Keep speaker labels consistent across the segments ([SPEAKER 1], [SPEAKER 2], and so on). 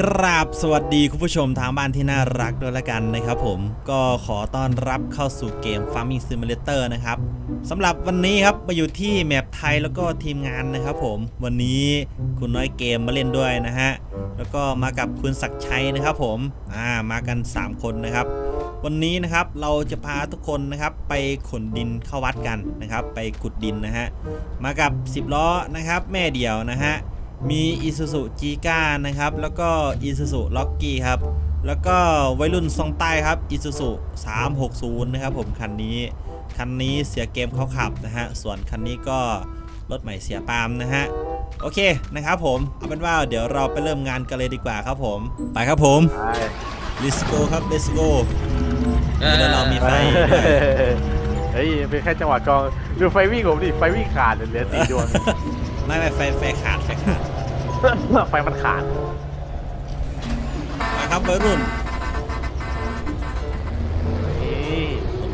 [SPEAKER 1] กราบสวัสดีคุณผู้ชมทางบ้านที่น่ารักด้วยละกันนะครับผมก็ขอต้อนรับเข้าสู่เกม Farming Simulator นะครับสำหรับวันนี้ครับมาอยู่ที่แมปไทยแล้วก็ทีมงานนะครับผมวันนี้คุณน้อยเกมมาเล่นด้วยนะฮะแล้วก็มากับคุณศักชัยนะครับผมอ่ามากัน 3 คนนะครับ วันนี้นะครับเราจะพาทุกคนนะครับไปขนดินเข้าวัดกันนะครับ ไปขุดดินนะฮะมากับ 10 ล้อนะครับ แม่เดี่ยวนะฮะ มี Isuzu g ก้านะครับ แล้วก็ Isuzu Locky ครับ แล้วก็วัยรุ่นทรงใต้ครับ Isuzu 360 นะครับผมคันนี้ คันนี้เสียเกมเขาขับนะฮะ ส่วนคันนี้ก็รถใหม่เสียปาล์มนะฮะ โอเคนะครับผม เอาเป็นว่าเดี๋ยวเราไปเริ่มงานกันเลยดีกว่าครับผม ไปครับผม
[SPEAKER 2] ใช่
[SPEAKER 1] let's go ครับ let's go เดี๋ยวเรามีไฟด้วย
[SPEAKER 2] เฮ้ยเป็นแค่จังหวะกองดูไฟวิ่งผมดิไฟวิ่งขาดเหลือสี่ดวง
[SPEAKER 1] ไม่ไม่ไฟไฟขาดไฟขาด
[SPEAKER 2] ไฟมันขาด
[SPEAKER 1] มาครับวัยรุ่น
[SPEAKER 2] นี่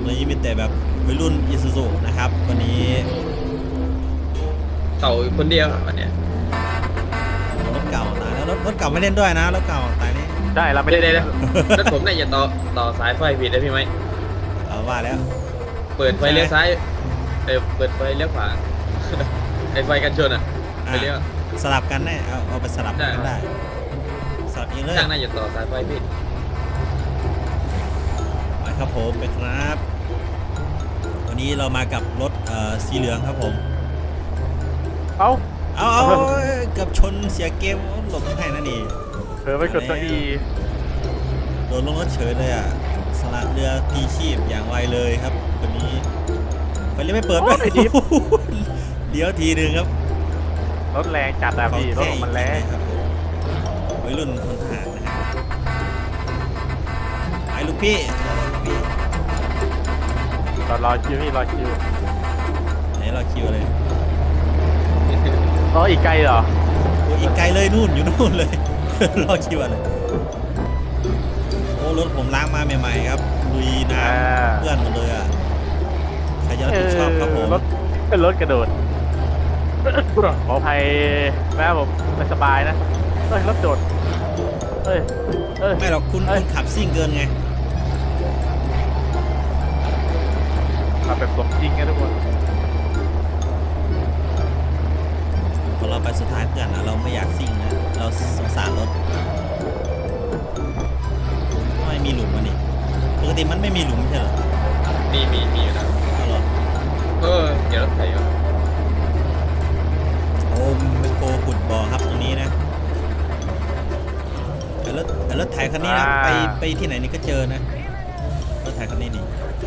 [SPEAKER 1] วันนี้มีแต่แบบวัยรุ่น Isuzu นะครับ วันนี้
[SPEAKER 3] เขาคนเดียวอะวันเนี้ย
[SPEAKER 1] รถเก่าตายแล้วรถรถเก่าไม่เล่นด้วยนะรถเก่าตายนี่
[SPEAKER 2] ได้เราไม่
[SPEAKER 3] เดี๋
[SPEAKER 2] ได้
[SPEAKER 3] ยวเดี๋ยวเดี๋ยวรถผมเนี่ยอย่าต่อต่อสายไฟผิดนะพี่ไหม
[SPEAKER 1] เอาว่าแล้ว
[SPEAKER 3] เปิดไฟเลี้ยวซ้ายเออเปิดไฟเลี้ยวขวาไอไฟกันชนอะไฟเลี้ยว
[SPEAKER 1] สลับกันได้เอาเอาไปสลับกัน
[SPEAKER 3] ได้
[SPEAKER 1] ได้ สลับเองเลย
[SPEAKER 3] ช่างน่าจะต่อสายไฟผิด
[SPEAKER 1] ไปครับผมไปครับ วันนี้เรามากับรถเอ่อสีเหลืองครับผม
[SPEAKER 2] เอ้า
[SPEAKER 1] เอาเอาเอาเกือบชนเสียเกมหลบให้นั่นนี่
[SPEAKER 2] เธอไม่กดตัวอี
[SPEAKER 1] โดนลงรถเฉยเลยอะสละเรือพีชีพอย่างไวเลยครับวันนี้ไฟเลี้ยวไม่เปิดด้วยเดี๋ยวทีหนึ่งครับ
[SPEAKER 2] รถแรงจัดอะพี่รถของมันแรง
[SPEAKER 1] ครับผมวัยรุ่นคนทหารนะฮะไปลูกพี่ลูกพี่
[SPEAKER 2] ตอนรอคิวพี่รอคิว
[SPEAKER 1] ไหนเราคิวเลย
[SPEAKER 2] รออีกไกลเหรอ
[SPEAKER 1] โอ้ยอีกไกลเลยนู่นอยู่นู่นเลย รอคิวอะไรโอ้รถผมล้างมาใหม่ๆครับลุยน้
[SPEAKER 2] อ่าำ
[SPEAKER 1] เพื่อนหมดเลยอะใครจะรับผิดชอบครับผม
[SPEAKER 2] รถเป็นรถกระโดด ขออภัยแม่ผมไม่สบายนะเฮ้ยรถโดดเฮ้ยเฮ้ย
[SPEAKER 1] ไม่หรอกคุณ
[SPEAKER 2] เอ้ย
[SPEAKER 1] คุณขับซิ่งเกินไง
[SPEAKER 2] ขับแบบสมจริงกันทุกคน
[SPEAKER 1] พอเราไปสุดท้ายเพื่อนอะเราไม่อยากซิ่งนะ เราสงสารรถไม่มีหลุมมันนี่ปกติมันไม่มีหลุมใช่เหรอ
[SPEAKER 3] มีมีมีอยู่นะ
[SPEAKER 1] เอาเหรอ
[SPEAKER 3] เออ เดี๋ยวรถไถวะ
[SPEAKER 1] โอ้ไมโครขุดบ่อครับตรงนี้นะแต่รถแต่รถไถคันนี้นะไปไปที่ไหนนี่ก็เจอนะรถไถคันนี้นี่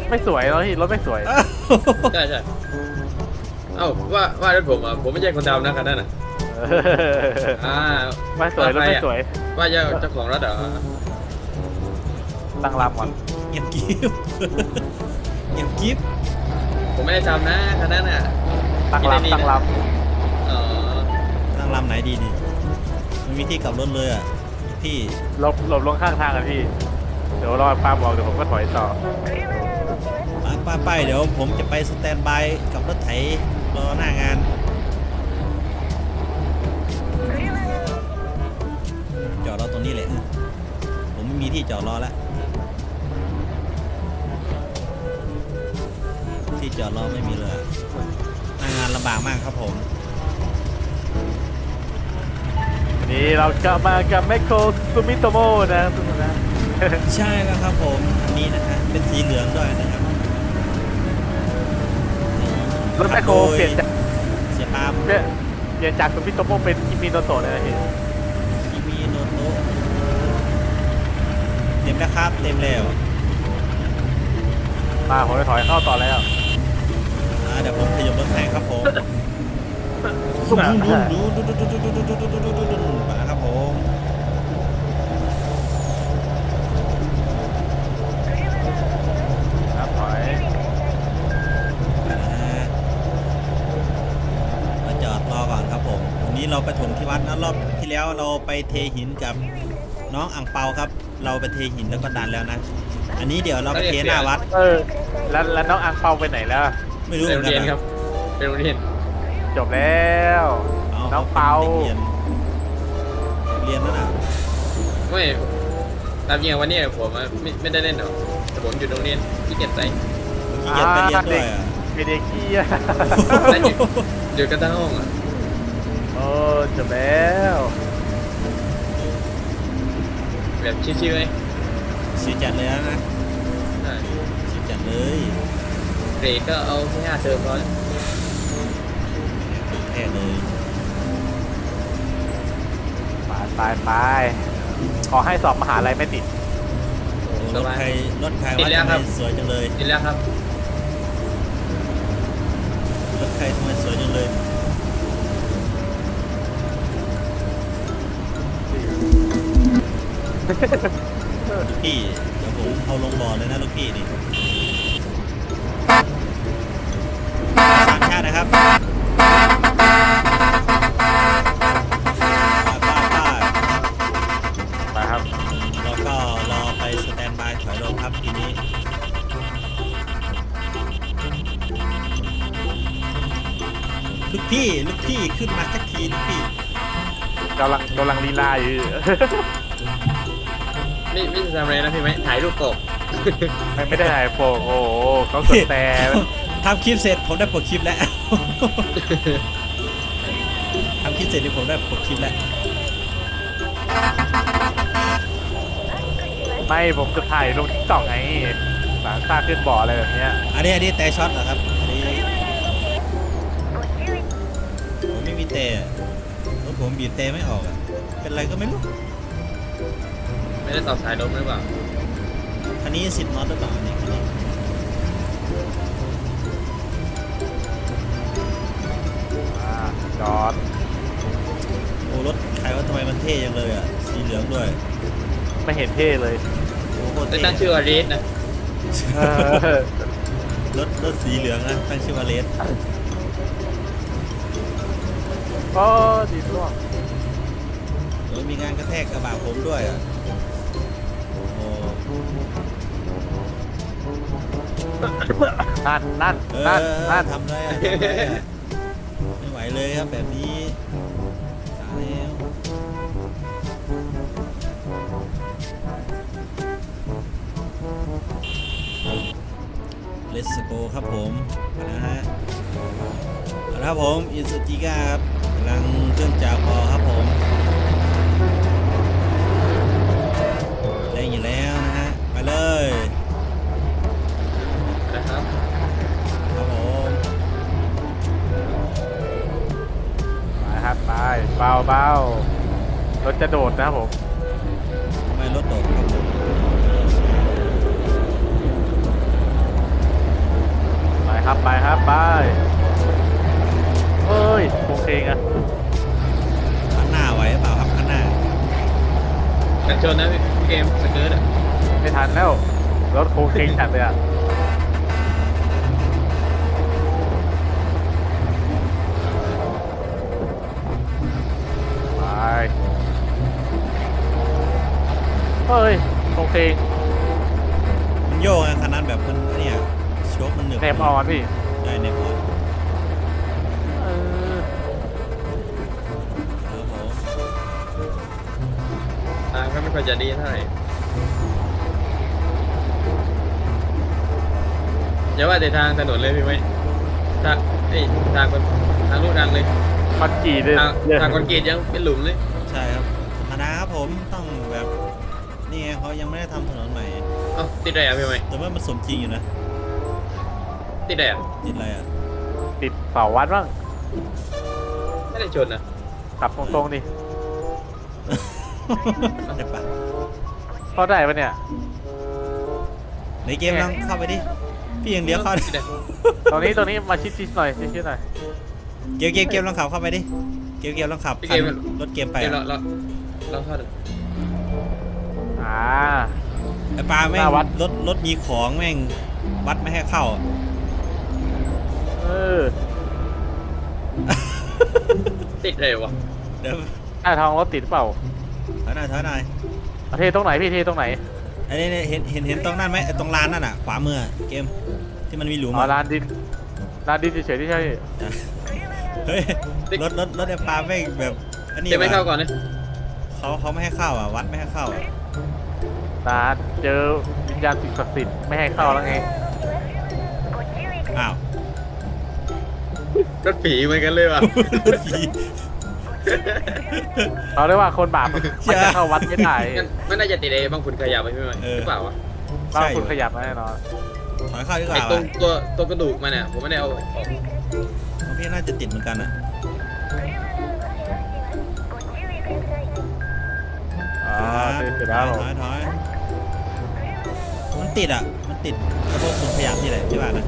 [SPEAKER 2] ไม่สวยแล้วพี่รถไม่สวย
[SPEAKER 1] อ้าว
[SPEAKER 3] ใช่ใช่เอ้าว่าว่ารถผมอะผมไม่ใช่คนดำนะคันนั้นอะอ่า
[SPEAKER 2] ไม่สวยรถไม่สวย
[SPEAKER 3] ว่าเจ้าเจ้าของรถเหรอ
[SPEAKER 2] ตั้งลำก่อน
[SPEAKER 1] เงียบกิ๊บเงียบกิ๊บ
[SPEAKER 3] ผมไม่ได้ทำนะคันนั้นอะ
[SPEAKER 2] ตั้ง
[SPEAKER 3] ที่ในนี่
[SPEAKER 2] ลำตั้ง
[SPEAKER 3] นะ
[SPEAKER 2] ล
[SPEAKER 3] อ๋อ
[SPEAKER 1] นั่ง ลำไหนดีดีมันมีที่กลับรถเลยอะพี่ำ
[SPEAKER 2] หลบหลบลงข้างทางกันพี่ เดี๋ยวรอปาบอกเดี๋ยวผมก็ถอยต่อ
[SPEAKER 1] ไปไปไปเดี๋ยวผมจะไปสแตนบายกับรถไถรอหน้างาน จอดรอตรงนี้เลยผมไม่มีที่จอดรอแล้ว ที่จอดรอไม่มีเลยอะหน้างานลำบากมากครับผม
[SPEAKER 2] วั นนี้เรากลับมากับแมคโครซูมิโตโมนะทุกคนนะ
[SPEAKER 1] ใช่แล้วครับผมอันนี้นะฮะเป็นสีเหลืองด้วยนะครับ
[SPEAKER 2] รถแมคโครเปลี่ยนจาก
[SPEAKER 1] เสียปาล์ม
[SPEAKER 2] เปลี่ยนเปลี่ยนจากซูมิโตโมเป็นคิมิโนโตะเลยนะพี่
[SPEAKER 1] คิมิโนโตะเต็มแล้วครับเต็มแล้ว
[SPEAKER 2] มาผมจะถอยเข้าต่อแล้ว
[SPEAKER 1] อ่าเดี๋ยวผมขยับรถให้ครับผม มาครับผม
[SPEAKER 2] ครับถอย
[SPEAKER 1] อ่ามาจอดรอก่อนครับผมวันนี้เราไปถมที่วัดนะรอบที่แล้วเราไปเทหินกับน้องอ่างเปาครับ เราไปเทหินแล้วก็ดันแล้วนะ อันนี้เดี๋ยวเราไปเทหน้าวัด
[SPEAKER 2] เออ แล้วแล้วน้องอังเปาไปไหนแล้ว
[SPEAKER 1] ไม่รู้เห
[SPEAKER 3] เป็น
[SPEAKER 1] มื
[SPEAKER 3] โร
[SPEAKER 1] อน
[SPEAKER 3] ง
[SPEAKER 1] กัน
[SPEAKER 3] เรียนครับเป็นโรงเรียน
[SPEAKER 2] จบแล้วน้องเปา
[SPEAKER 1] เรียนเรียนนั่นน่ะ
[SPEAKER 3] ไม่ตามจริงอะวันนี้ผมอะไม่ไม่ได้เล่นหรอกแต่ผมอยู่โรงเรียนที่เกียจใส่
[SPEAKER 1] ขี้เกียจไปเรียนด้วยอะ
[SPEAKER 2] ไอเด็กขี้อะ
[SPEAKER 3] นั่นอยู่อยู่กันทั้งห้องอะ
[SPEAKER 2] โอ้จบแล้ว
[SPEAKER 3] แบบชิวๆเลย
[SPEAKER 1] ชิวจัดเลยนะ
[SPEAKER 3] ใช่
[SPEAKER 1] ชิวจัดเลย
[SPEAKER 3] เกรดก็เอาแค่ห้าเทอมพอแล้ว
[SPEAKER 2] ไปไปไปขอให้สอบมหาลัยไม่ติด
[SPEAKER 1] โอ้รถใครรถใครว่าทำไมสวยจังเลย
[SPEAKER 3] ดีแล้วครับ
[SPEAKER 1] รถใครทำไมสวยจังเลยลูกพี่เดี๋ยวผมเอาลงบ่อเลยนะลูกพี่นี่สามชาตินะครับ พี่ลูกพี่ขึ้นมาสักทีลูกพี่
[SPEAKER 2] กำลังกำลังลีลาอยู่
[SPEAKER 3] ไม่ไม่จะทำอะไรนะพี่ไหมถ่ายรูปกบ
[SPEAKER 2] ไม่ไม่ได้ถ่ายโปกโอ้โหเขาสดแต่
[SPEAKER 1] ทำคลิปเสร็จผมได้ปลดคลิปแล้วทำคลิปเสร็จนี่ผมได้ปลดคลิปแล้ว
[SPEAKER 2] ไม่ผมจะถ่ายลงทิกตอกไงสารซากขึ้นบ่ออะไรแบบเนี้ย
[SPEAKER 1] อันนี้อันนี้แต่ช็อตเหรอครับ แต่รถผมบีบแต่ไม่ออกอะเป็นไรก็ไม่รู้
[SPEAKER 3] ไม่ได้ต่อสายลมหรือเปล่า
[SPEAKER 1] คันนี้สิบน็อตหรือเปล่าเนี่ยคันนี้
[SPEAKER 2] อ่าจอด
[SPEAKER 1] โอ้รถใครว่าทำไมมันเท่จังเลยอะ สีเหลืองด้วย
[SPEAKER 2] ไม่เห็นเท่เลย
[SPEAKER 1] โอ้โห
[SPEAKER 3] ไม่
[SPEAKER 1] เท่
[SPEAKER 3] ตั้งชื่อว่าเรสนะ
[SPEAKER 2] เออ
[SPEAKER 1] รถรถสีเหลืองนะตั้งชื่อว่าเลส
[SPEAKER 2] โอ้ดีร่วง
[SPEAKER 1] โอ้ยมีงานกระแทกกระบะผมด้วยอะโอ้
[SPEAKER 2] นั่นนั่น
[SPEAKER 1] เอ
[SPEAKER 2] นั่น
[SPEAKER 1] อ
[SPEAKER 2] นั่น
[SPEAKER 1] ทำไรอะทำไรอะไม่ไหวเลยครับแบบนี้ตายแล้วเลสโกครับผมนะฮะเอาละครับผมอินสติก้าครับกำลังเครื่องจากบอครับผมแรงอยู่แล้วนะฮะ ไปเลย
[SPEAKER 3] นะครับ
[SPEAKER 1] ครับผม
[SPEAKER 2] ไปครับไปเบาเบารถจะโดดนะครับผม
[SPEAKER 1] ทำไมรถโดดครับผม
[SPEAKER 2] ไปครับไปครับไปเอ้ยโอเคงอะ
[SPEAKER 3] กันชนนะพี่เกมสเกิร์ตอะ
[SPEAKER 2] ไม่ทันแล้ว รถโค้งเคงจัดเลยอะไปเฮ้ยโอเคง
[SPEAKER 1] มันโยกไงคันนั้นแบบมันเนี่ยโชคมันหนึบ
[SPEAKER 2] แนบออนพี่
[SPEAKER 3] ทางก็ไม่ค่อยจะดีเท่าไหร่อย่าว่าแต่ทางถนนเลยพี่ไหมทางไอ้ยทางคนทางลูกทางเลย
[SPEAKER 2] มันกี่เลย
[SPEAKER 3] ทาง
[SPEAKER 2] เยอะ
[SPEAKER 3] ทางคอนกรีตยังเป็นหลุมเลย
[SPEAKER 1] ใช่ครับธรรมดาครับผมต้องแบบนี่ไงเขายังไม่ได้ทำถนนใหม่
[SPEAKER 3] เอ้าติดอะไรอะพี่ไหม
[SPEAKER 1] แต่ว่ามันสมจริงอยู่นะ
[SPEAKER 3] ติดอะไรอะ
[SPEAKER 1] ติดอะไรอะ
[SPEAKER 2] ติดเสาวัดบ้าง
[SPEAKER 3] ไม่ได้ชนนะ
[SPEAKER 2] ขับตรงๆดิ
[SPEAKER 1] เดี๋ยวปะ
[SPEAKER 2] เข้าได้ปะเนี่ย
[SPEAKER 1] ในเกมลองเข้าไปดิพี่ยังเลี้ยวเข้า
[SPEAKER 3] ติดอะไร
[SPEAKER 2] ตรงนี้ตรงนี้มาชิดๆหน่อยชิดๆหน่อย
[SPEAKER 1] เกมเกมเกมลองขับเข้าไปดิเกมเกมลองขับคันรถเกมไป
[SPEAKER 3] เกมเรา
[SPEAKER 1] อะ
[SPEAKER 3] เราเราเข้าดู
[SPEAKER 2] อ่า
[SPEAKER 1] ไอ้ปลาแม่
[SPEAKER 2] ห
[SPEAKER 1] ง
[SPEAKER 2] น้าวัด
[SPEAKER 1] รถรถมีของแม่งวัดไม่ให้เข้าอะ
[SPEAKER 2] เออ
[SPEAKER 3] ติดอะไรวะ
[SPEAKER 1] เดี๋ยว
[SPEAKER 2] หน้าทองรถติดเปล่า
[SPEAKER 1] ถอยหน่อยถอยหน่อย
[SPEAKER 2] เอาเทตรงไหนพี่เทตรงไหไหน
[SPEAKER 1] อันนี้เนี่ยเห็นเห็นเห็นตรงนั้นไหมไอ้ตรงลานนั่นอะ ขวามือเกมที่มันมีหลุม
[SPEAKER 2] อ๋อ
[SPEAKER 1] อะ
[SPEAKER 2] ลานดินลานดินเฉยๆที่ใช่
[SPEAKER 1] เฮ้ยรถรถรถไอ้ปลาแม่งแบบอันนี้
[SPEAKER 3] เกมไม่เข้า
[SPEAKER 1] ว่ะ
[SPEAKER 3] ก่อนนะ
[SPEAKER 1] เขาเขาเขาไม่ให้เข้าอะวัดไม่ให้เข้าอะ
[SPEAKER 2] นะเจอวิญญาณสิ่งศักดิ์สิทธิ์ไม่ให้เข้าแล้วไง
[SPEAKER 1] อ้าว
[SPEAKER 3] รถผีเหมือนกันเลยว่ะ
[SPEAKER 1] ผี
[SPEAKER 2] เขาเรียกว่าคนบาปมันจะเข้าวัดไม่ได้
[SPEAKER 3] งั้นไม่น่าจะติดเอบางคุณขยับไปพี่ไหมหรือเปล่าวะ
[SPEAKER 2] บาง
[SPEAKER 1] ใช่
[SPEAKER 2] คนขยับมาแน่นอน
[SPEAKER 1] ถอยเข้าดีก
[SPEAKER 3] ไอ้
[SPEAKER 1] ว่า
[SPEAKER 3] ตรง
[SPEAKER 1] ว่ะ
[SPEAKER 3] ตัวตัวกระดูกมันเนี่ยผมไม่ได้เอาออก
[SPEAKER 1] ของพี่น่าจะติดเหมือนกันอะ
[SPEAKER 2] อ๋อเสร็จแล้ว
[SPEAKER 1] ถอยถอยมันติดอะ มันติดกระโปรงสูงขยับที่ไหนที่บ้านนะ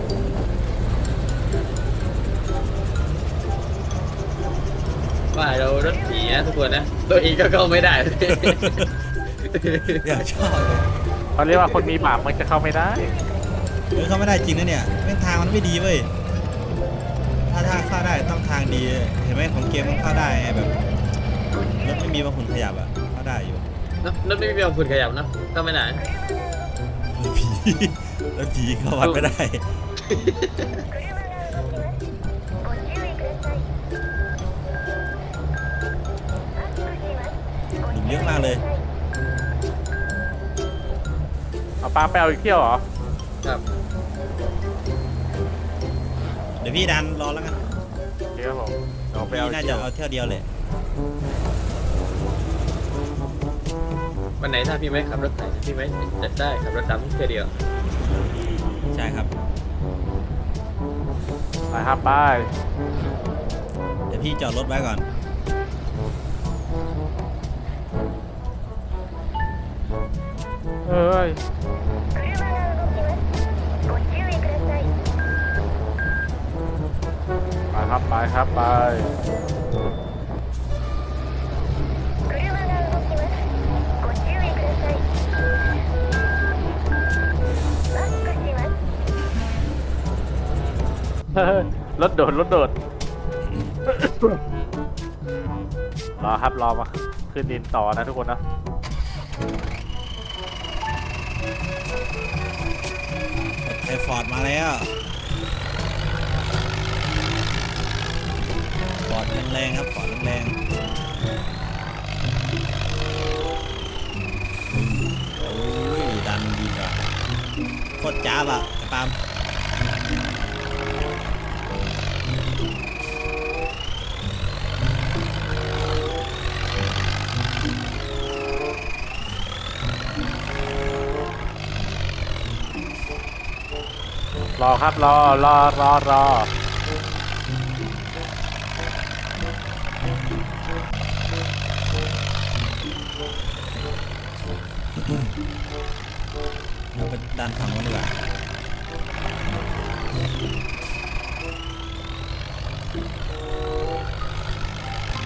[SPEAKER 3] ว่าเรารถผีนะทุกคนนะ ตัวเองก็เข้าไม่ได้
[SPEAKER 1] อยากชอบเลย
[SPEAKER 2] เขาเรียกว่าคนมีบาปมันจะเข้าไม่ได้
[SPEAKER 1] เออเข้าไม่ได้จริงนะเนี่ยแม่งทางมันไม่ดีเว้ยถ้าถ้าเข้าได้ต้องทางดี เห็นไหมของเกมมันเข้าได้ไงแบบรถไม่มีบางคนขยับอะเข้าได้อยู่
[SPEAKER 3] รถรถไม่มีบางคุณขยับนะเข้าไม่ได้
[SPEAKER 1] ผีแล้วผีเข้าวัดไม่ได้ เยอะมากเลย
[SPEAKER 2] เอาปลาไปเอาอีกเที่ยวเหรอ
[SPEAKER 3] ครับ
[SPEAKER 1] เดี๋ยวพี่ดันรอแล้วกัน
[SPEAKER 2] โอเคครับผมเอาไปเอา
[SPEAKER 1] พี่
[SPEAKER 2] อี
[SPEAKER 1] น่ากจะ
[SPEAKER 2] เที่ยว
[SPEAKER 1] เอาเที่ยวเดียวเลย
[SPEAKER 3] วันไหนถ้าพี่ไม่ขับรถไถพี่ไม่จะได้ขับรถดำแค่เดียว
[SPEAKER 1] ใช่ครับ
[SPEAKER 2] ไปครับไป
[SPEAKER 1] เดี๋ยวพี่จอดรถไว้ก่อน
[SPEAKER 2] เอ้ยไปครับไปครับไปรถโดดรถโดด รอครับรอมาขึ้นดินต่อนะทุกคนนะ
[SPEAKER 1] ไอฟอร์ดมาแล้ว ฟอร์ดแรงๆครับ ฟอร์ดแรงๆโอ้ยดันดีกว่าโคตรจ้าบอะไอปาม
[SPEAKER 2] อครับรอรอรอรอ
[SPEAKER 1] เราไปดันฝั่งโน้นดีกว่า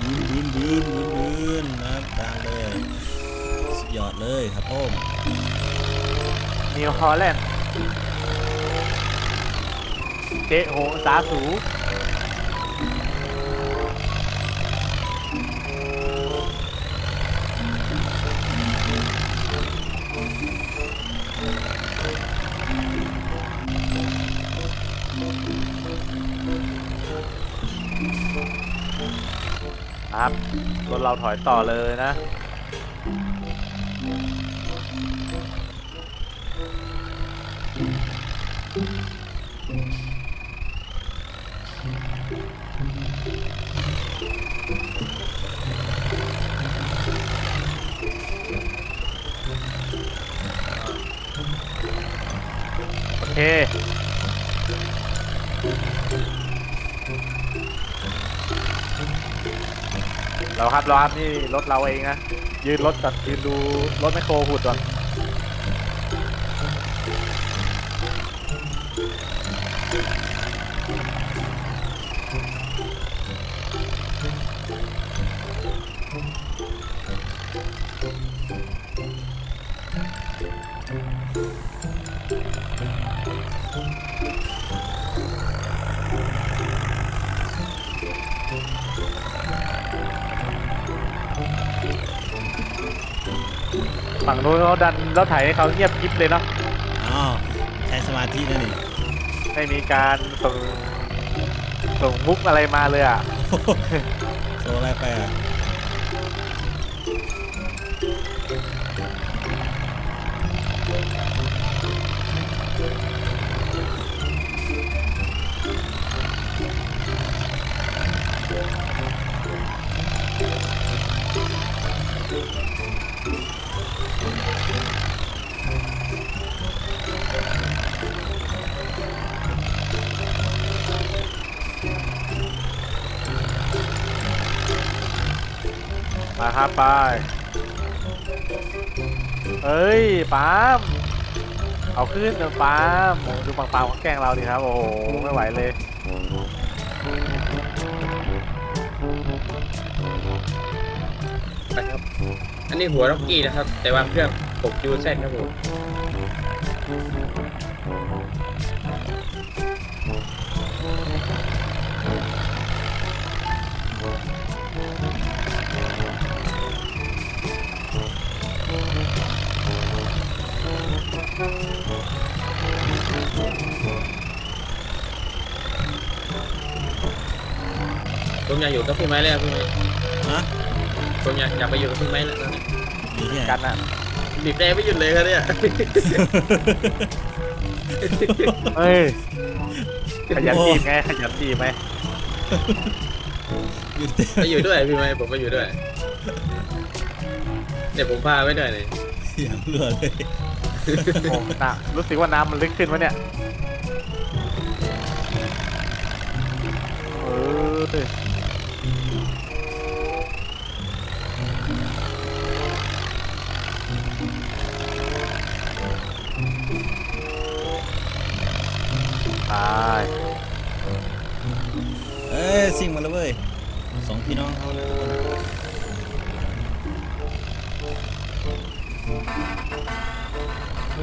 [SPEAKER 1] บืนบืนบืนบืนบืนนะครับดันเลย สุดยอดเลยครับผม
[SPEAKER 2] นิวฮอลแลนด์ เจโหสาสูครับรถเราถอยต่อเลยนะ เราครับเราครับนี่รถเราเองนะยืนรถก่อนยืนดูรถแมคโครหุดก่อน ฝั่งนู้นเขาดันรถไถให้เขาเงียบกริบเลยเนาะ
[SPEAKER 1] อ๋อใช้สมาธินั่นนี่
[SPEAKER 2] ไม่มีการส่งส่งมุกอะไรมาเลยอะ
[SPEAKER 1] โซอะไรไปอะ
[SPEAKER 2] ครับไปเฮ้ยปาล์มเอาขึ้นเถอะปาล์มดูปังปาล์มเขาแกล้งเราดิครับ โอ้โห ไม่ไหวเลย
[SPEAKER 3] ไปครับ อันนี้หัวล็อกกี้นะครับ แต่ว่าเครื่อง6 u z ครับผม ผมอยากอยู่กับพี่ไม้แล้วพี่ไม้
[SPEAKER 1] ฮะ
[SPEAKER 3] ผมอยากอยากไปอยู่กับพี่ไม้แล้วตอนนี้
[SPEAKER 1] อยู่ที่ไหน
[SPEAKER 2] กันน่ะ
[SPEAKER 3] บีบแดงไม่หยุดเลยครับเนี่ย
[SPEAKER 2] เฮ้ยขยันจีบไงขยันจีบไหม
[SPEAKER 1] อยู่เต็ม
[SPEAKER 3] ไปอยู่ด้วยพี่ไม้ผมไปอยู่ด้วยเดี๋ยวผมพาไว้ด้วยเลย
[SPEAKER 1] อย่างเรือเลย
[SPEAKER 2] โอ้หนักรู้สึกว่าน้ำมันลึกขึ้นวะเนี่ยเออตาย
[SPEAKER 1] เอ้ยสิ่งมาแล้วเว้ยสองพี่น้องเขานะทุกคน
[SPEAKER 2] เ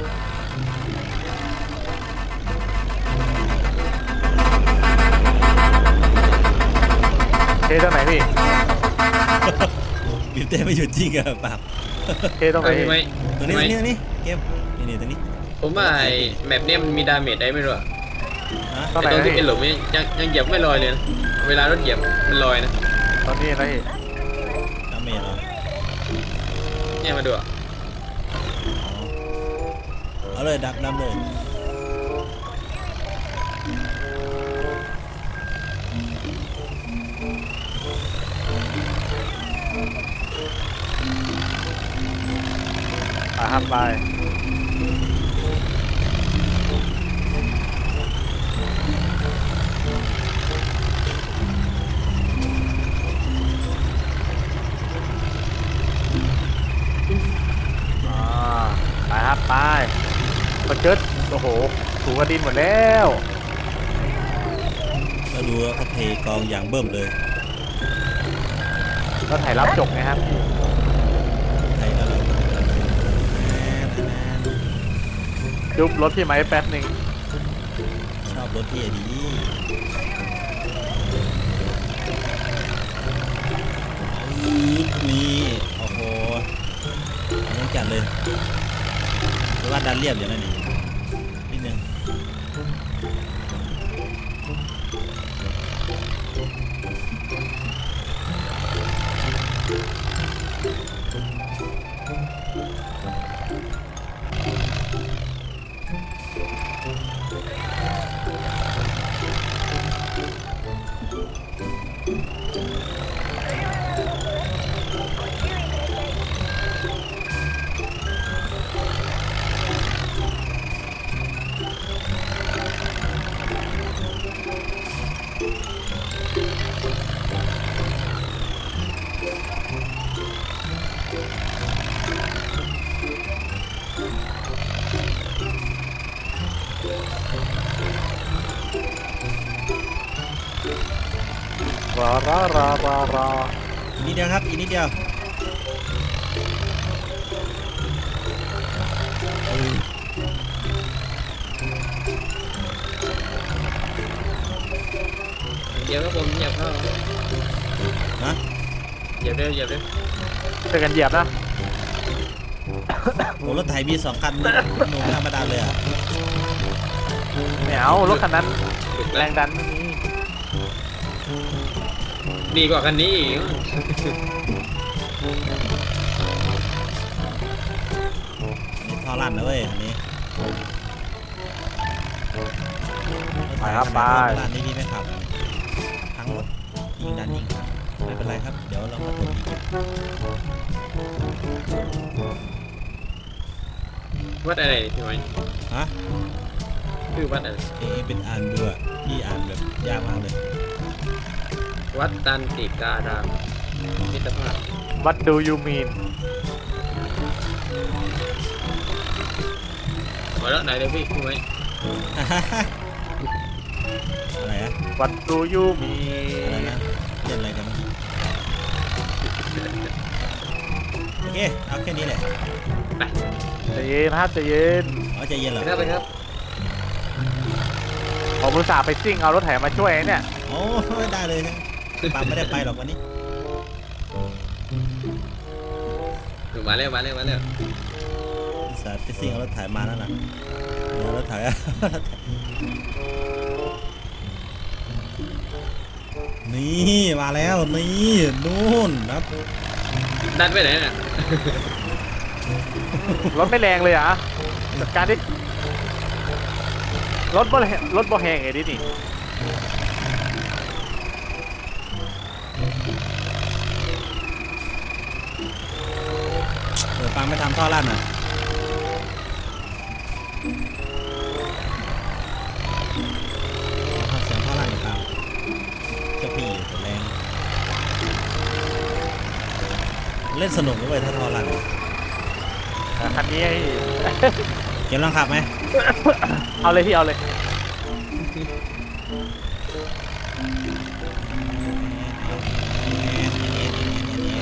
[SPEAKER 2] ทตรงไหนพี่
[SPEAKER 1] บีบเต้ไม่หยุดจริงอะปาก
[SPEAKER 2] เทตรงไหน
[SPEAKER 3] เอาพี่ไม้
[SPEAKER 1] ตรงนี้
[SPEAKER 3] พี่
[SPEAKER 1] ตรง
[SPEAKER 3] ไม้
[SPEAKER 1] นี้ตรงนี้เกมนี่นี่ตรงนี้
[SPEAKER 3] ผมว่าไอ้แมปเนี้ยมันมีดาเมจได้ไม่รู้อะ
[SPEAKER 1] ฮะ
[SPEAKER 2] ตรงไหน
[SPEAKER 3] ไอ้ตรงที่
[SPEAKER 2] พี่
[SPEAKER 3] เป็นหลุมนี่ยังยังเหยียบไม่ลอยเลยนะเวลารถเหยียบมันลอยนะ
[SPEAKER 2] ตรงนี้นะพี่
[SPEAKER 1] ดาเมจเหรอ
[SPEAKER 3] เนี่ยมาดูอะ
[SPEAKER 1] เอาเลยดักดำเลย
[SPEAKER 2] ไปครับไป กกระดินหมดแล้ว
[SPEAKER 1] แล้วดูว่าเขาเทกองอย่างเบิ่มเลย
[SPEAKER 2] ก็ถ่ายรับจบไงครับ
[SPEAKER 1] ไทยแล้วเราแน่น
[SPEAKER 2] จุ๊บรถพี่ไม้แป๊บหนึ่ง
[SPEAKER 1] ชอบรถพี่อะดีอืดนี่โอ้โหต้องจัดเลยหรือว่าดันเรียบอย่างนั้นนี่นิ
[SPEAKER 2] รอรอรอ
[SPEAKER 1] อีกนิดเดียวครับ อีกนิดเดียว
[SPEAKER 3] เหยียบครับผมเหยียบเข้า
[SPEAKER 1] ฮะ
[SPEAKER 3] เหยียบเร็วเหยียบเร็ว
[SPEAKER 2] ช่วยกันเหยียบนะ
[SPEAKER 1] โอ้รถไถมีสองคันหนูธรรมดาเลยอะ
[SPEAKER 2] ไม่เอารถคันนั้น
[SPEAKER 3] ถูก
[SPEAKER 2] แร
[SPEAKER 3] แล้ว
[SPEAKER 2] งดันไม่มี
[SPEAKER 3] ดีกว่าคันนี้อีก
[SPEAKER 1] นี่ท่อลั่นนะเว้ยอันนี้
[SPEAKER 2] ไปครับไป
[SPEAKER 1] ร้านนี้พี่ไม่ขับทั้งหมดยิงดันยิงไม่เป็นไรครับ เดี๋ยวเรามาตรวจอีก
[SPEAKER 3] วัดอะไรนี่พี่ไม้
[SPEAKER 1] ฮะ
[SPEAKER 3] ชื่อวัดอะไร
[SPEAKER 1] เอะเป็นอ่านด้วยพี่อ่านแบบยากมากเลย
[SPEAKER 3] วัดตันติการามมิตรภาพ
[SPEAKER 2] What do you mean
[SPEAKER 3] มาแล้วไหนเดี๋ยวพี่ขึ้นไหม
[SPEAKER 1] อะไรอะ
[SPEAKER 2] What do you
[SPEAKER 1] อะไร
[SPEAKER 2] mean
[SPEAKER 1] นะเล่นอะไรกันนะโอเค เอาแค่นี้แหละ
[SPEAKER 2] ใจะเย็นนะครับใจะเย็น
[SPEAKER 1] เอาใจเย็นเหรอ
[SPEAKER 3] ไปครับไปครับ
[SPEAKER 2] ผมอุตส่าห์ไปซิ่งเอารถไถมาช่วยเนี่ย
[SPEAKER 1] โอ้ได้เลยนะ ปั๊มไม่ได้ไปหรอกวันนี้
[SPEAKER 3] มาแล้วมาแล้วมาแล้ว
[SPEAKER 1] สายไปซิ่งเอารถถ่ายมานั่นน่ะเอารถถ่ายนี่มาแล้วนี่นู่นครับ
[SPEAKER 3] ดันไปไหนน่ะ
[SPEAKER 2] รถไม่แรงเลยเหรอะจัดการดิรถบ่แรงรถบ่แหงไงดินี่
[SPEAKER 1] เออปังไม่ทำท่อลั่นอะเอาเสียงท่อลั่นหรือเปล่าเจ้าพี่ตัวแรงเล่นสนุกด้วยถ้าท่อลั่น
[SPEAKER 2] คันนี้ให้
[SPEAKER 1] เกมลองขับไหม
[SPEAKER 2] เอาเลยพี่เอาเลย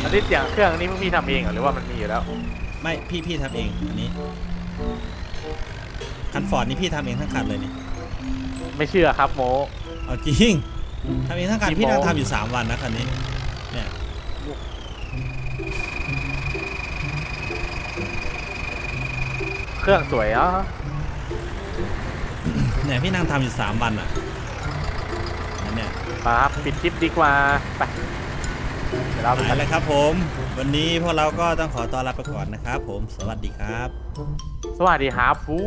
[SPEAKER 2] อันนี้เสียงเครื่องอันนี้พวกพี่ทำเองเหรอหรือว่ามันมีอยู่แล้ว
[SPEAKER 1] ไม่พี่พี่ทำเองอันนี้คันฟอร์ดนี่พี่ทำเองทั้งคันเลยนี่
[SPEAKER 2] ไม่เชื่อครับโม
[SPEAKER 1] เอาจริงทำเองทั้งคัน
[SPEAKER 2] กี่
[SPEAKER 1] พี่นั่ง
[SPEAKER 2] โมง
[SPEAKER 1] ทำอยู่3วันนะคันนี้เนี่ย
[SPEAKER 2] เครื่องสวยอะ
[SPEAKER 1] เนี่ยพี่นั่งทำอยู่3วันอะนั่นเนี่ย
[SPEAKER 2] มาครับปิดคลิปดีกว่าไปเดี๋ยวเราไป
[SPEAKER 1] ไปเลยครับผม วันนี้พวกเราก็ต้องขอต้อนรับไปก่อนนะครับผม สวัสดีครับ
[SPEAKER 2] สวัสดีครับฟู